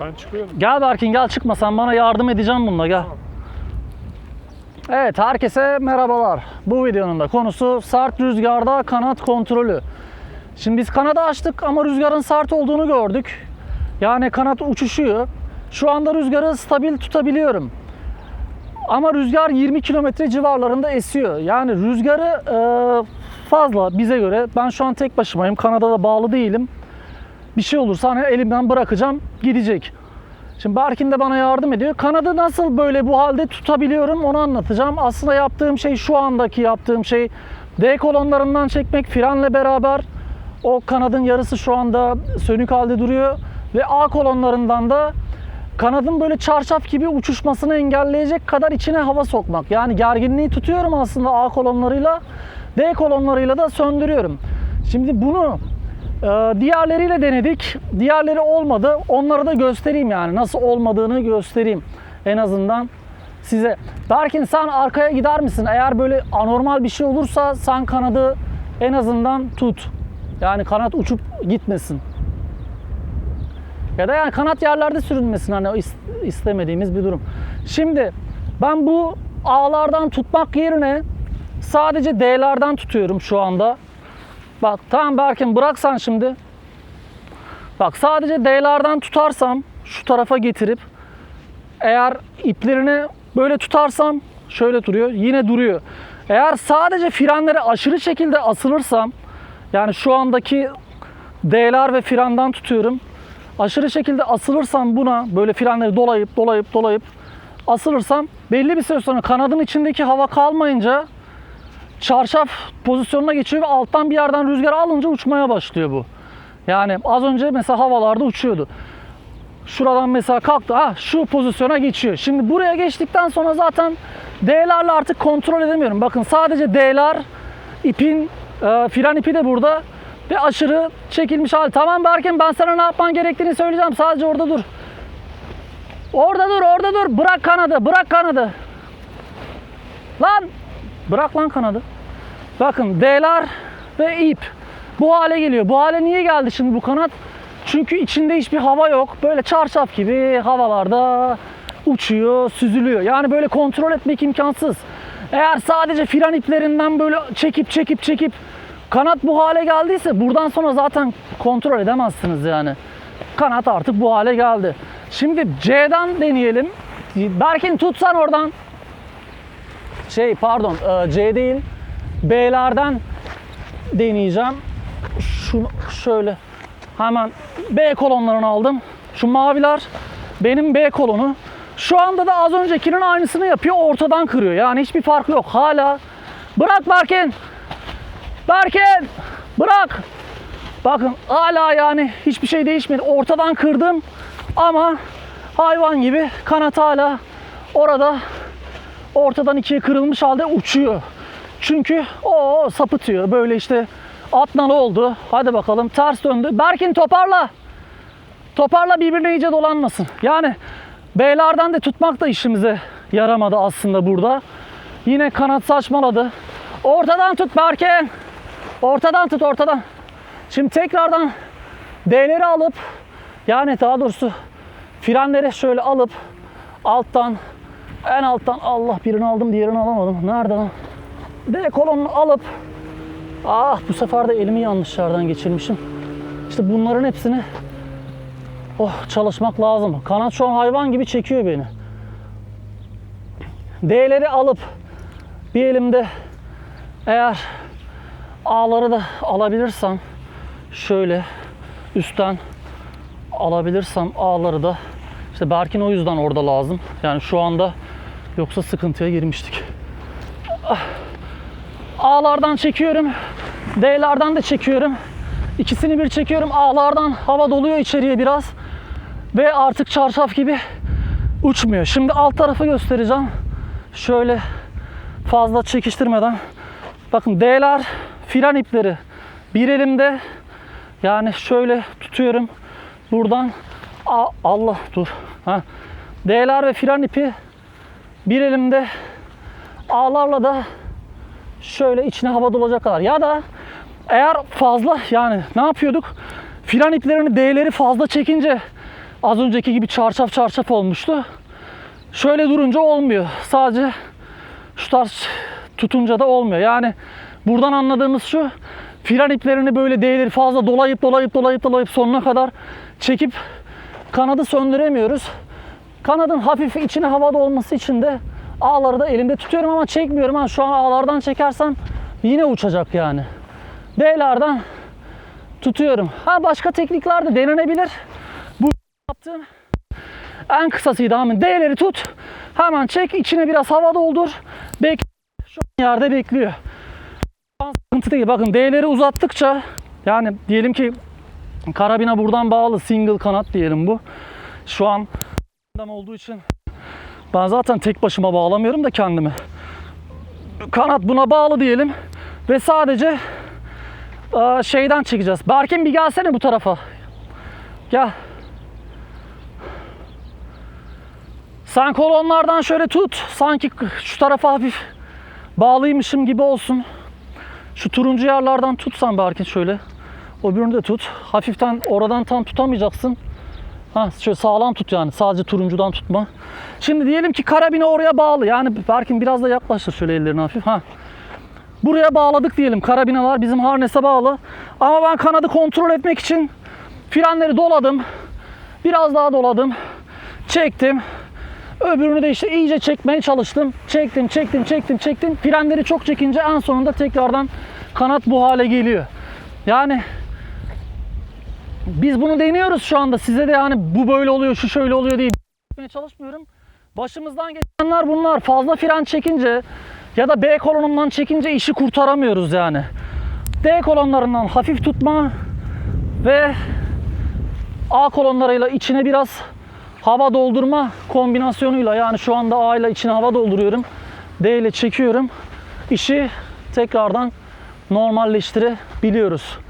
Ben çıkıyorum. Gel Berkin gel çıkma sen bana yardım edeceğim bununla gel. Evet herkese merhabalar. Bu videonun da konusu sert rüzgarda kanat kontrolü. Şimdi biz kanadı açtık ama rüzgarın sert olduğunu gördük. Yani kanat uçuşuyor. Şu anda rüzgarı stabil tutabiliyorum. Ama rüzgar 20 kilometre civarlarında esiyor. Yani rüzgarı e, fazla bize göre. Ben şu an tek başımayım. Kanada da bağlı değilim. Bir şey olursa hani elimden bırakacağım gidecek. Şimdi Berkin de bana yardım ediyor. Kanadı nasıl böyle bu halde tutabiliyorum onu anlatacağım. Aslında yaptığım şey şu andaki yaptığım şey D kolonlarından çekmek frenle beraber o kanadın yarısı şu anda sönük halde duruyor ve A kolonlarından da kanadın böyle çarşaf gibi uçuşmasını engelleyecek kadar içine hava sokmak. Yani gerginliği tutuyorum aslında A kolonlarıyla D kolonlarıyla da söndürüyorum. Şimdi bunu diğerleriyle denedik. Diğerleri olmadı. Onları da göstereyim yani. Nasıl olmadığını göstereyim. En azından size. Berkin sen arkaya gider misin? Eğer böyle anormal bir şey olursa sen kanadı en azından tut. Yani kanat uçup gitmesin. Ya da yani kanat yerlerde sürünmesin hani is- istemediğimiz bir durum. Şimdi ben bu A'lardan tutmak yerine sadece D'lerden tutuyorum şu anda. Bak tamam Berkin bırak sen şimdi. Bak sadece D'lerden tutarsam şu tarafa getirip eğer iplerini böyle tutarsam şöyle duruyor. Yine duruyor. Eğer sadece frenlere aşırı şekilde asılırsam yani şu andaki D'ler ve frenden tutuyorum. Aşırı şekilde asılırsam buna böyle frenleri dolayıp dolayıp dolayıp asılırsam belli bir süre sonra kanadın içindeki hava kalmayınca çarşaf pozisyonuna geçiyor ve alttan bir yerden rüzgar alınca uçmaya başlıyor bu. Yani az önce mesela havalarda uçuyordu. Şuradan mesela kalktı. Ha şu pozisyona geçiyor. Şimdi buraya geçtikten sonra zaten D'lerle artık kontrol edemiyorum. Bakın sadece D'ler ipin e, fren ipi de burada ve aşırı çekilmiş hali. Tamam Berkin ben sana ne yapman gerektiğini söyleyeceğim. Sadece orada dur. Orada dur, orada dur. Bırak kanadı, bırak kanadı. Lan Bırak lan kanadı. Bakın D'ler ve ip bu hale geliyor. Bu hale niye geldi şimdi bu kanat? Çünkü içinde hiçbir hava yok. Böyle çarşaf gibi havalarda uçuyor, süzülüyor. Yani böyle kontrol etmek imkansız. Eğer sadece fren iplerinden böyle çekip çekip çekip kanat bu hale geldiyse buradan sonra zaten kontrol edemezsiniz yani. Kanat artık bu hale geldi. Şimdi C'den deneyelim. Berkin tutsan oradan şey pardon e, C değil B'lerden deneyeceğim. Şunu şöyle hemen B kolonlarını aldım. Şu maviler benim B kolonu. Şu anda da az öncekinin aynısını yapıyor. Ortadan kırıyor. Yani hiçbir farkı yok. Hala bırak Berkin. Berkin bırak. Bakın hala yani hiçbir şey değişmedi. Ortadan kırdım ama hayvan gibi kanat hala orada ortadan ikiye kırılmış halde uçuyor. Çünkü o sapıtıyor. Böyle işte atnalı oldu. Hadi bakalım ters döndü. Berkin toparla. Toparla birbirine iyice dolanmasın. Yani B'lerden de tutmak da işimize yaramadı aslında burada. Yine kanat saçmaladı. Ortadan tut Berkin. Ortadan tut ortadan. Şimdi tekrardan D'leri alıp yani daha doğrusu frenleri şöyle alıp alttan en alttan Allah birini aldım diğerini alamadım. Nerede lan? D kolonunu alıp ah bu sefer de elimi yanlış yerden geçirmişim. İşte bunların hepsini oh çalışmak lazım. Kanat şu an hayvan gibi çekiyor beni. D'leri alıp bir elimde eğer A'ları da alabilirsem şöyle üstten alabilirsem A'ları da işte Berkin o yüzden orada lazım. Yani şu anda yoksa sıkıntıya girmiştik. Ah. A'lardan çekiyorum. D'lerden de çekiyorum. İkisini bir çekiyorum. A'lardan hava doluyor içeriye biraz. Ve artık çarşaf gibi uçmuyor. Şimdi alt tarafı göstereceğim. Şöyle fazla çekiştirmeden. Bakın D'ler fren ipleri. Bir elimde yani şöyle tutuyorum. Buradan Allah dur. Ha. D'ler ve fren ipi bir elimde A'larla da şöyle içine hava dolacak kadar. Ya da eğer fazla yani ne yapıyorduk? Fren iplerini D'leri fazla çekince Az önceki gibi çarşaf çarşaf olmuştu. Şöyle durunca olmuyor. Sadece şu tarz tutunca da olmuyor. Yani buradan anladığımız şu fren iplerini böyle değleri fazla dolayıp dolayıp dolayıp dolayıp sonuna kadar çekip kanadı söndüremiyoruz. Kanadın hafif içine havada olması için de ağları da elimde tutuyorum ama çekmiyorum. Ha, şu an ağlardan çekersem yine uçacak yani. D'lerden tutuyorum. Ha başka teknikler de denenebilir. Bu yaptığım en kısasıydı hemen D'leri tut. Hemen çek içine biraz hava doldur. Bek şu yerde bekliyor. An Sıkıntı değil. Bakın D'leri uzattıkça yani diyelim ki karabina buradan bağlı single kanat diyelim bu. Şu an olduğu için ben zaten tek başıma bağlamıyorum da kendimi. Kanat buna bağlı diyelim ve sadece e, şeyden çekeceğiz. Berkin bir gelsene bu tarafa. Gel. Sen kolonlardan şöyle tut. Sanki şu tarafa hafif bağlıymışım gibi olsun. Şu turuncu yerlerden tutsan Berkin şöyle. Öbürünü de tut. Hafiften oradan tam tutamayacaksın. Ha, şöyle sağlam tut yani. Sadece turuncudan tutma. Şimdi diyelim ki karabine oraya bağlı. Yani Berkin biraz da yaklaştır şöyle ellerini hafif. Ha. Buraya bağladık diyelim. Karabinalar bizim harnese bağlı. Ama ben kanadı kontrol etmek için frenleri doladım. Biraz daha doladım. Çektim. Öbürünü de işte iyice çekmeye çalıştım. Çektim, çektim, çektim, çektim. Frenleri çok çekince en sonunda tekrardan kanat bu hale geliyor. Yani biz bunu deniyoruz şu anda. Size de yani bu böyle oluyor, şu şöyle oluyor diye çalışmıyorum. Başımızdan geçenler bunlar. Fazla fren çekince ya da B kolonundan çekince işi kurtaramıyoruz yani. D kolonlarından hafif tutma ve A kolonlarıyla içine biraz hava doldurma kombinasyonuyla yani şu anda A ile içine hava dolduruyorum. D ile çekiyorum. İşi tekrardan normalleştirebiliyoruz.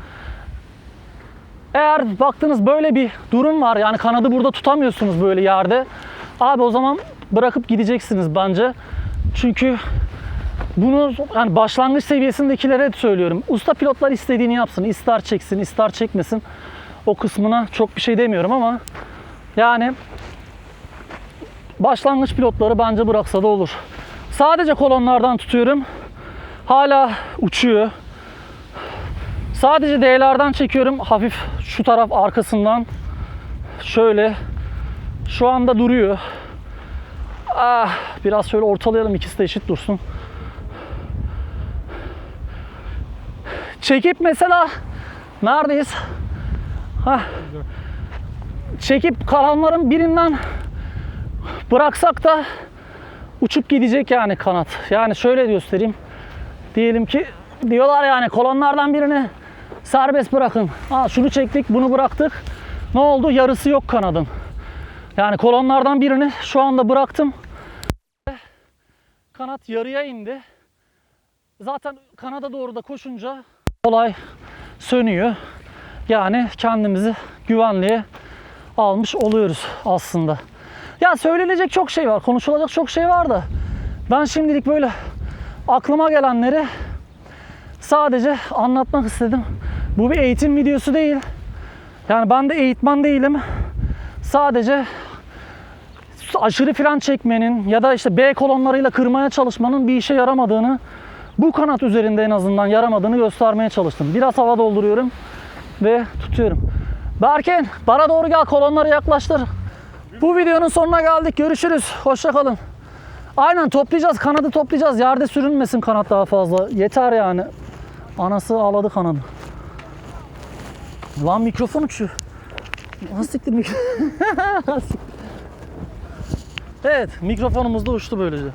Eğer baktınız böyle bir durum var yani kanadı burada tutamıyorsunuz böyle yerde. Abi o zaman bırakıp gideceksiniz bence. Çünkü bunu yani başlangıç seviyesindekilere de söylüyorum. Usta pilotlar istediğini yapsın. ister çeksin, ister çekmesin. O kısmına çok bir şey demiyorum ama yani başlangıç pilotları bence bıraksa da olur. Sadece kolonlardan tutuyorum. Hala uçuyor. Sadece D'lerden çekiyorum. Hafif şu taraf arkasından. Şöyle. Şu anda duruyor. Ah, biraz şöyle ortalayalım ikisi de eşit dursun. Çekip mesela neredeyiz? Hah. Çekip kalanların birinden bıraksak da uçup gidecek yani kanat. Yani şöyle göstereyim. Diyelim ki diyorlar yani kolonlardan birini serbest bırakın. Ha, şunu çektik, bunu bıraktık. Ne oldu? Yarısı yok kanadın. Yani kolonlardan birini şu anda bıraktım. Kanat yarıya indi. Zaten kanada doğru da koşunca olay sönüyor. Yani kendimizi güvenliğe almış oluyoruz aslında. Ya söylenecek çok şey var, konuşulacak çok şey var da ben şimdilik böyle aklıma gelenleri sadece anlatmak istedim. Bu bir eğitim videosu değil. Yani ben de eğitmen değilim. Sadece aşırı fren çekmenin ya da işte B kolonlarıyla kırmaya çalışmanın bir işe yaramadığını bu kanat üzerinde en azından yaramadığını göstermeye çalıştım. Biraz hava dolduruyorum ve tutuyorum. Berken bana doğru gel kolonları yaklaştır. Bu videonun sonuna geldik. Görüşürüz. Hoşça kalın. Aynen toplayacağız. Kanadı toplayacağız. Yerde sürünmesin kanat daha fazla. Yeter yani. Anası ağladı kanadı. Lan mikrofon uçuyor. Nasıl siktir mikrofon? evet mikrofonumuz da uçtu böylece.